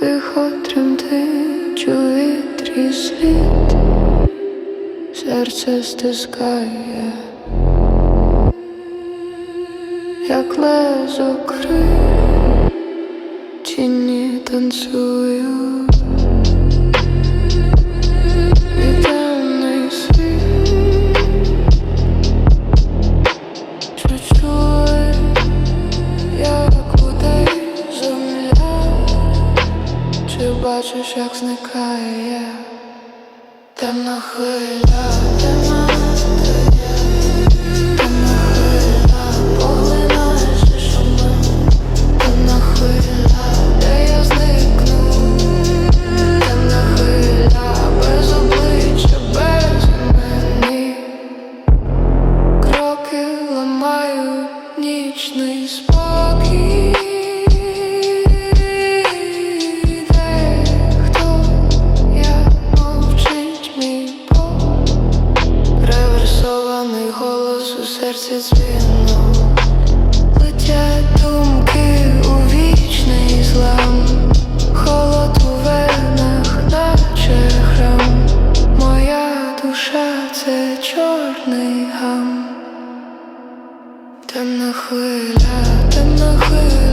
Тихо тремтить, чує трій слід, серце стискає, як лезо крив, тіні танцюють, чи бачиш, як зникає темна хвиля, серці дзвіно летять думки у вічний злам, холод у венах, наче храм, моя душа це чорний гам, темна хвиля, темна хвиля.